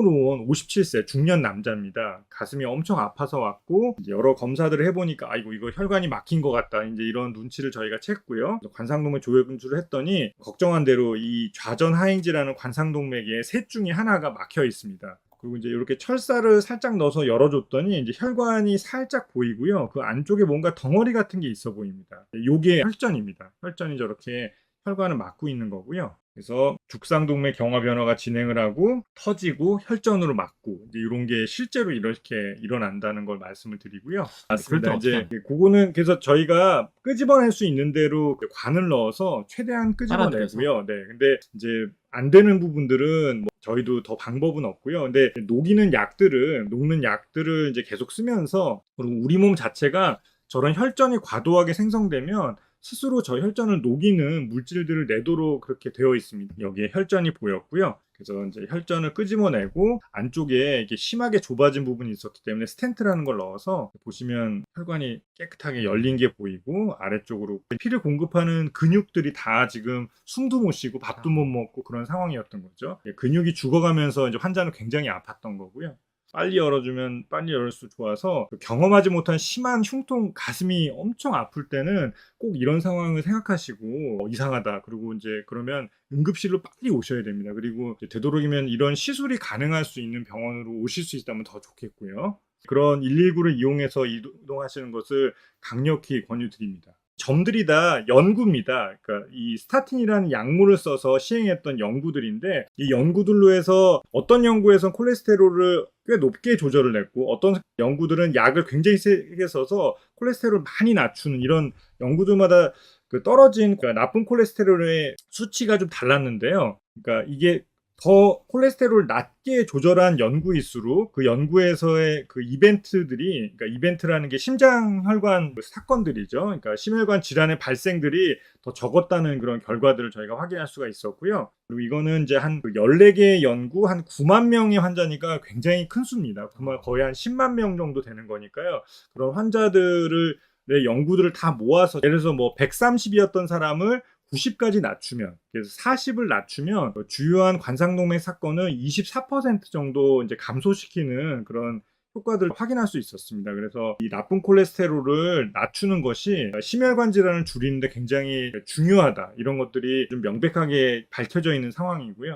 처음으로 온 57세 중년 남자입니다. 가슴이 엄청 아파서 왔고 여러 검사들을 해보니까 아이고 이거 혈관이 막힌 것 같다. 이제 이런 눈치를 저희가 챘고요. 관상동맥 조혈근주를 했더니 걱정한 대로 이 좌전 하행지라는 관상동맥에 셋 중에 하나가 막혀 있습니다. 그리고 이제 이렇게 철사를 살짝 넣어서 열어줬더니 이제 혈관이 살짝 보이고요. 그 안쪽에 뭔가 덩어리 같은 게 있어 보입니다. 요게 혈전입니다. 혈전이 저렇게 혈관을 막고 있는 거고요. 그래서 죽상동맥 경화 변화가 진행을 하고 터지고 혈전으로 막고 이런 게 실제로 이렇게 일어난다는 걸 말씀을 드리고요. 때 이제 어떻게 그거는 그래서 저희가 끄집어낼 수 있는 대로 관을 넣어서 최대한 끄집어내고요. 네, 근데 이제 안 되는 부분들은 뭐 저희도 더 방법은 없고요. 근데 녹이는 약들은 녹는 약들을 이제 계속 쓰면서 그리고 우리 몸 자체가 저런 혈전이 과도하게 생성되면 스스로 저 혈전을 녹이는 물질들을 내도록 그렇게 되어 있습니다. 여기에 혈전이 보였고요. 그래서 이제 혈전을 끄집어내고 안쪽에 이게 심하게 좁아진 부분이 있었기 때문에 스텐트라는 걸 넣어서 보시면 혈관이 깨끗하게 열린 게 보이고 아래쪽으로 피를 공급하는 근육들이 다 지금 숨도 못 쉬고 밥도 못 먹고 그런 상황이었던 거죠. 예, 근육이 죽어가면서 이제 환자는 굉장히 아팠던 거고요. 빨리 열어주면 빨리 열을수록 좋아서 그 경험하지 못한 심한 흉통, 가슴이 엄청 아플 때는 꼭 이런 상황을 생각하시고 어, 이상하다. 그리고 이제 그러면 응급실로 빨리 오셔야 됩니다. 그리고 되도록이면 이런 시술이 가능할 수 있는 병원으로 오실 수 있다면 더 좋겠고요. 그런 119를 이용해서 이동하시는 것을 강력히 권유드립니다. 점들이 다 연구입니다. 그러니까 이 스타틴이라는 약물을 써서 시행했던 연구들인데 이 연구들로 해서 어떤 연구에선 콜레스테롤을 꽤 높게 조절을 했고 어떤 연구들은 약을 굉장히 세게 써서 콜레스테롤을 많이 낮추는 이런 연구들마다 그 떨어진 그 나쁜 콜레스테롤의 수치가 좀 달랐는데요. 그러니까 이게 더 콜레스테롤 낮게 조절한 연구일수록 그 연구에서의 그 이벤트들이 그러니까 이벤트라는 게 심장 혈관 사건들이죠. 그러니까 심혈관 질환의 발생들이 더 적었다는 그런 결과들을 저희가 확인할 수가 있었고요. 그리고 이거는 이제 한 14개의 연구 한 9만 명의 환자니까 굉장히 큰 수입니다. 거의 한 10만 명 정도 되는 거니까요. 그런 환자들을 의 연구들을 다 모아서 예를 들어서 뭐 130이었던 사람을 90까지 낮추면 그래서 40을 낮추면 주요한 관상동맥 사건을 24% 정도 이제 감소시키는 그런 효과들을 확인할 수 있었습니다. 그래서 이 나쁜 콜레스테롤을 낮추는 것이 심혈관 질환을 줄이는데 굉장히 중요하다. 이런 것들이 좀 명백하게 밝혀져 있는 상황이고요.